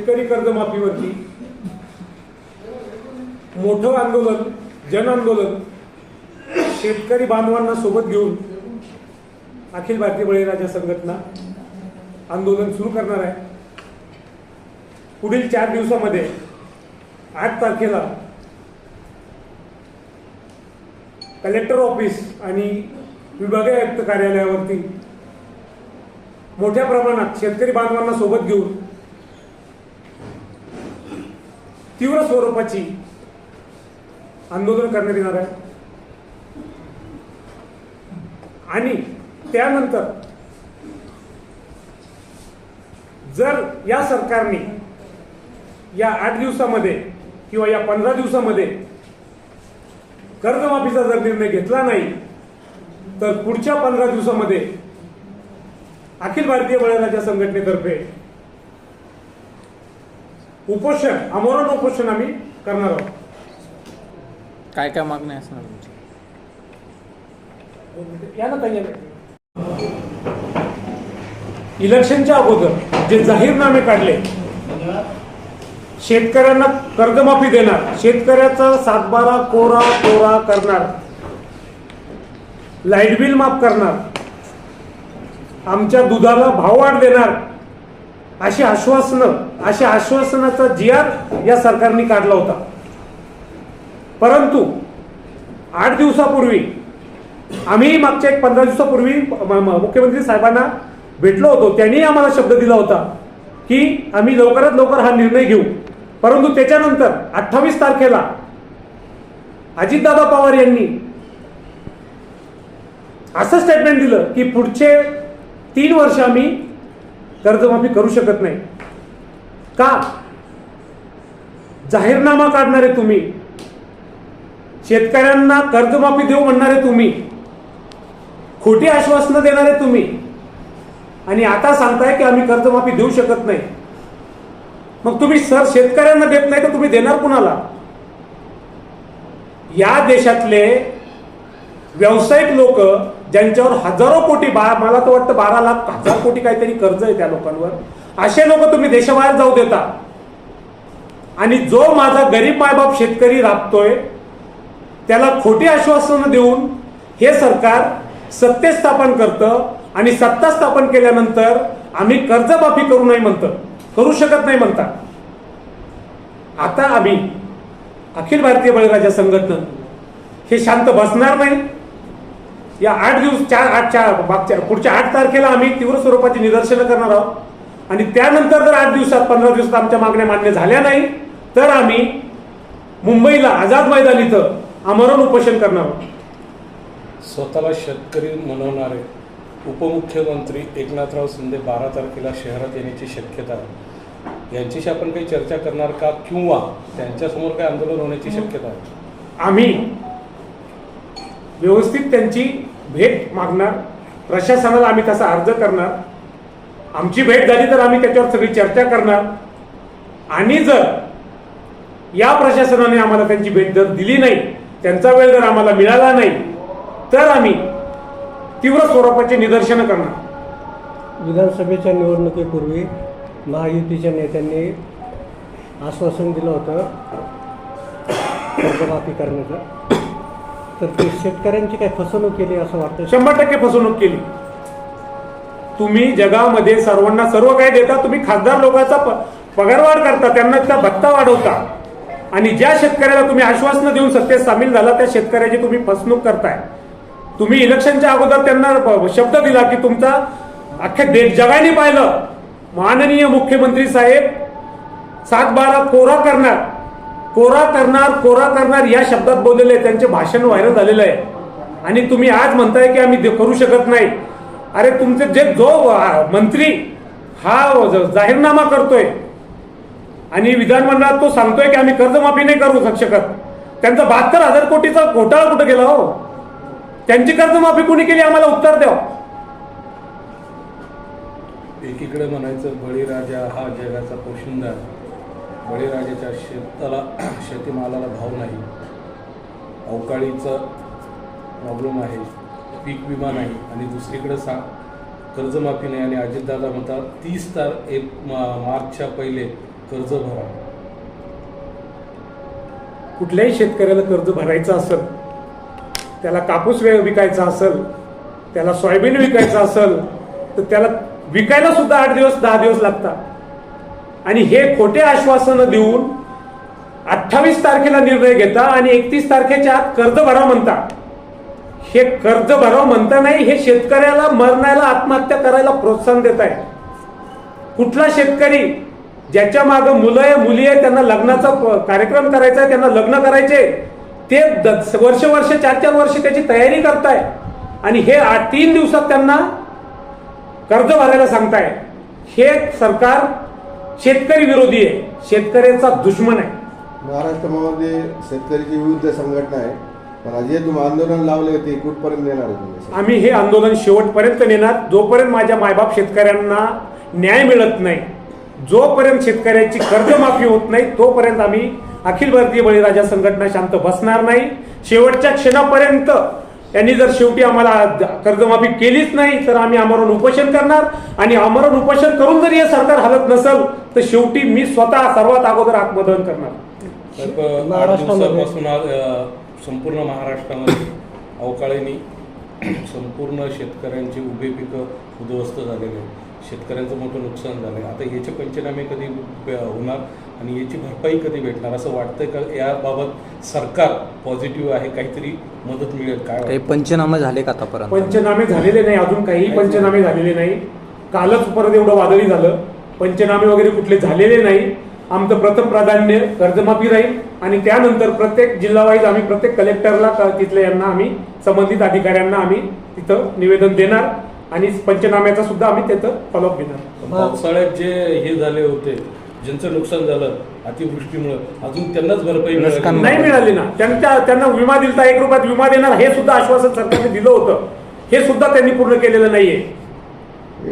शेतकरी कर्जमाफीवरती. मोठं आंदोलन जन आंदोलन शेतकरी बांधवांना सोबत घेऊन अखिल भारतीय बळीराजा संघटना आंदोलन सुरू करणार आहे. पुढील चार दिवसामध्ये आठ तारखेला कलेक्टर ऑफिस आणि विभागीय आयुक्त कार्यालयावरती मोठ्या प्रमाणात शेतकरी बांधवांना सोबत घेऊन तीव्र स्वरूपाची आंदोलन करण्यात येणार आहे. आणि त्यानंतर जर या सरकारने या आठ दिवसामध्ये किंवा या पंधरा दिवसामध्ये कर्जमाफीचा जर निर्णय घेतला नाही तर पुढच्या पंधरा दिवसामध्ये अखिल भारतीय बळीराजा संघटनेतर्फे उपोषण आमरण उपोषण आम्ही करणार आहोत काय काय मागणी असणार तुमची या ना. इलेक्शनच्या अगोदर जे जाहीरनामे काढले शेतकऱ्यांना कर्जमाफी देणार शेतकऱ्याचा सातबारा कोरा कोरा करणार लाइट बिल माफ करणार आमच्या दुधाला भाववाढ देणार अशी आश्वासनं अशा आश्वासनाचा जी आर या सरकारने काढला होता. परंतु आठ दिवसापूर्वी आम्ही मागच्या एक पंधरा दिवसापूर्वी मुख्यमंत्री साहेबांना भेटलो होतो. त्यांनी आम्हाला शब्द दिला होता की आम्ही लवकरात लवकर हा निर्णय घेऊ. परंतु त्याच्यानंतर अठ्ठावीस तारखेला अजितदादा पवार यांनी असं स्टेटमेंट दिलं की पुढचे तीन वर्ष आम्ही कर्जमाफी करू शकत नाही. का? जाहीरनामा काढणारे तुम्ही. शेतकऱ्यांना कर्जमाफी देऊ म्हणणारे तुम्ही. खोटी आश्वासनं देणारे तुम्ही. आणि आता सांगताय की आम्ही कर्जमाफी देऊ शकत नाही. मग तुम्ही सर शेतकऱ्यांना देत नाही तर तुम्ही देणार कुणाला? या देशातले व्यावसायिक लोक ज्यांच्यावर हजारो कोटी बा मला तर वाटतं बारा लाख हजार कोटी काहीतरी कर्ज आहे त्या लोकांवर. असे लोक तुम्ही देशाबाहेर जाऊ देता. आणि जो माझा गरीब मायबाप शेतकरी राबतोय त्याला खोटी आश्वासनं देऊन हे सरकार सत्ते स्थापन करतं आणि सत्ता स्थापन केल्यानंतर आम्ही कर्जमाफी करू नाही म्हणतं करू शकत नाही म्हणता. आता आम्ही अखिल भारतीय बळीराजा संघटना हे शांत बसणार नाही. या आठ दिवस चार आठ चार मागच्या पुढच्या आठ तारखेला आम्ही तीव्र स्वरूपाची निदर्शनं करणार आहोत. आणि त्यानंतर जर आठ दिवसात पंधरा दिवसात आमच्या मागण्या मान्य झाल्या नाही तर आम्ही मुंबईला आझाद मैदान इथं आमरण उपोषण करणार आहोत. स्वतःला शेतकरी म्हणवणारे उपमुख्यमंत्री एकनाथराव शिंदे बारा तारखेला शहरात येण्याची शक्यता आहे. यांच्याशी आपण काही चर्चा करणार का किंवा त्यांच्यासमोर काही आंदोलन होण्याची शक्यता आहे? आम्ही व्यवस्थित त्यांची भेट मागणार. प्रशासनाला आम्ही तसा अर्ज करणार. आमची भेट झाली तर आम्ही त्याच्यावर सगळी चर्चा करणार. आणि जर या प्रशासनाने आम्हाला त्यांची भेट जर दिली नाही त्यांचा वेळ जर आम्हाला मिळाला नाही तर आम्ही तीव्र स्वरूपाचे निदर्शनं करणार. विधानसभेच्या निवडणुकीपूर्वी महायुतीच्या नेत्यांनी आश्वासन दिलं होतं कर्जमाफी करण्याचं. तर ते शेतकऱ्यांची काय फसवणूक केली असं वाटतं शंभर टक्के फसवणूक केली. तुम्ही जगामध्ये सर्वांना सर्व काही देता तुम्ही खासदार लोकांचा प- पगारवाढ करता त्यांना त्या भत्ता वाढवता. आणि ज्या शेतकऱ्याला तुम्ही आश्वासनं देऊन सत्तेत सामील झाला त्या शेतकऱ्याची तुम्ही फसवणूक करताय. तुम्ही इलेक्शनच्या अगोदर त्यांना शब्द दिला की तुमचा अख्ख्या देश जगाने पाहिलं. माननीय मुख्यमंत्री साहेब सात बारा कोरा करणार. कोरा करणार कोरा करणार या शब्दात बोललेले आहे. त्यांचे भाषण व्हायरल झालेलं आहे. आणि तुम्ही आज म्हणताय की आम्ही ते करू शकत नाही. अरे तुमचे जे जो मंत्री हा जाहीरनामा करतोय. आणि विधानमंडळात तो सांगतोय की आम्ही कर्जमाफी नाही करू शकत. त्यांचा बहात्तर हजार कोटीचा घोटाळा कुठं गेला हो? त्यांची कर्जमाफी कुणी केली? आम्हाला उत्तर द्या. एकीकडे म्हणायचं बळीराजा हा जगाचा पोशिंदा. बळीराजाच्या शेताला शेतीमालाला भाव नाही. अवकाळीचा प्रॉब्लेम आहे. पीक विमा नाही. आणि दुसरीकडे सा कर्जमाफी नाही. आणि अजितदादा म्हणतात तीस तार एक मार्चच्या पहिले कर्ज भरा. कुठल्याही शेतकऱ्याला कर्ज भरायचं असेल त्याला कापूस विकायचा असेल त्याला सोयाबीन विकायचं असेल तर त्याला विकायला सुद्धा आठ दिवस दहा दिवस लागतात. आणि हे खोटे आश्वासनं देऊन अठ्ठावीस तारखेला निर्णय घेता आणि एकतीस तारखेच्या आत कर्ज भरा म्हणता. हे कर्ज भराव म्हणता नाही हे शेतकऱ्याला मरण्याला आत्महत्या करायला प्रोत्साहन देत आहे कुठला शेतकरी ज्याच्या मागं मुलं आहे मुली आहे त्यांना लग्नाचा कार्यक्रम करायचा आहे त्यांना लग्न करायचे ते द- वर्ष वर्ष चार चार वर्ष त्याची तयारी करताय आणि हे तीन दिवसात त्यांना कर्ज भरायला सांगताय हे सरकार शेतकरी विरोधी आहे. शेतकऱ्याचा दुश्मन आहे. महाराष्ट्रामध्ये शेतकऱ्याची विविध संघटना आहे. पण आज जे तुम्ही आंदोलन लावले ते कुठपर्यंत नेणार आहे तुम्ही? आम्ही हे आंदोलन शेवटपर्यंत नेणार. जोपर्यंत माझ्या मायबाप शेतकऱ्यांना न्याय मिळत नाही जोपर्यंत शेतकऱ्याची कर्जमाफी होत नाही तोपर्यंत आम्ही अखिल भारतीय बळीराजा संघटना शांत बसणार नाही. शेवटच्या क्षणापर्यंत यांनी जर शेवटी आम्हाला द- कर्जमाफी केलीच नाही तर आम्ही आमरण उपोषण करणार. आणि आमरण उपोषण करून जर हे सरकार हलत नसेल तर शेवटी मी स्वतः सर्वात अगोदर आत्मदहन करणार. संपूर्ण महाराष्ट्रामध्ये अवकाळीने संपूर्ण शेतकऱ्यांची उभे पिकं उद्ध्वस्त झालेले आहेत. शेतकऱ्यांचं मोठं नुकसान झालं आता याचे पंचनामे कधी होणार? आणि याची भरपाई कधी भेटणार असं वाटतंय का? याबाबत सरकार पॉझिटिव्ह आहे काहीतरी मदत मिळेल. काय काही? पंचनामे झाले का आतापर्यंत? पंचनामे झालेले नाही अजून काहीही पंचनामे झालेले नाही. कालच परत एवढं वादळी झालं. पंचनामे वगैरे कुठले झालेले नाही. आमचं प्रथम प्राधान्य कर्जमाफी राहील आणि त्यानंतर प्रत्येक जिल्हावाईज आम्ही प्रत्येक कलेक्टरला क- तिथल्या यांना आम्ही संबंधित अधिकाऱ्यांना आम्ही तिथं निवेदन देणार आणि पंचनाम्याचा सुद्धा आम्ही तिथं फॉलोअप घेणार. पावसाळ्यात जे हे झाले होते ज्यांचं नुकसान झालं अतिवृष्टीमुळे अजून त्यांनाच भरपाई मिळाली. नाही मिळाली ना. त्यांच्या त्यांना विमा दिलता एक रुपयात विमा देणार हे सुद्धा आश्वासन सरकारने दिलं होतं. हे सुद्धा त्यांनी पूर्ण केलेलं नाहीये.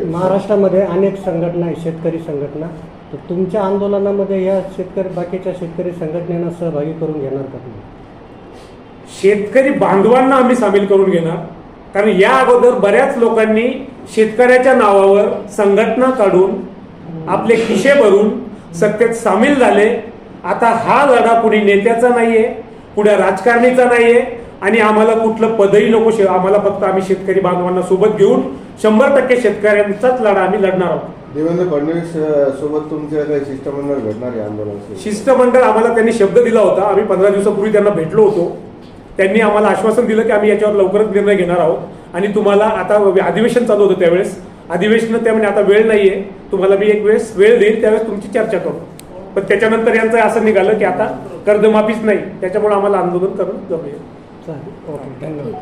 महाराष्ट्रामध्ये अनेक संघटना आहेत शेतकरी संघटना. तर तुमच्या आंदोलनामध्ये या शेतकरी बाकीच्या शेतकरी संघटनेला सहभागी करून घेणार का तुम्ही? शेतकरी बांधवांना आम्ही सामील करून घेणार. कारण या अगोदर बऱ्याच लोकांनी शेतकऱ्याच्या नावावर संघटना काढून आपले खिशे भरून सत्तेत सामील झाले. आता हा लढा कुणी नेत्याचा नाहीये कुण्या राजकारणीचा नाहीये आणि आम्हाला कुठलं पदही नको आम्हाला फक्त आम्ही शेतकरी बांधवांना सोबत घेऊन शंभर टक्के शेतकऱ्यांचाच लढा आम्ही लढणार आहोत. देवेंद्र फडणवीस सोबत तुमच्या काही शिष्टमंडळ भेटणार आहे आंदोलन शिष्टमंडळ आम्हाला त्यांनी शब्द दिला होता. आम्ही पंधरा दिवसापूर्वी त्यांना भेटलो होतो. त्यांनी आम्हाला आश्वासन दिलं की आम्ही याच्यावर लवकरच निर्णय घेणार आहोत. आणि तुम्हाला आता अधिवेशन चालू होतं त्यावेळेस. अधिवेशन त्यामुळे आता वेळ नाहीये तुम्हाला मी एक वेळेस वेळ देईल त्यावेळेस तुमची चर्चा करू. पण त्याच्यानंतर यांचं असं निघालं की आता कर्जमाफीच नाही त्याच्यामुळे आम्हाला आंदोलन करून जमूया चालेल. ओके धन्यवाद.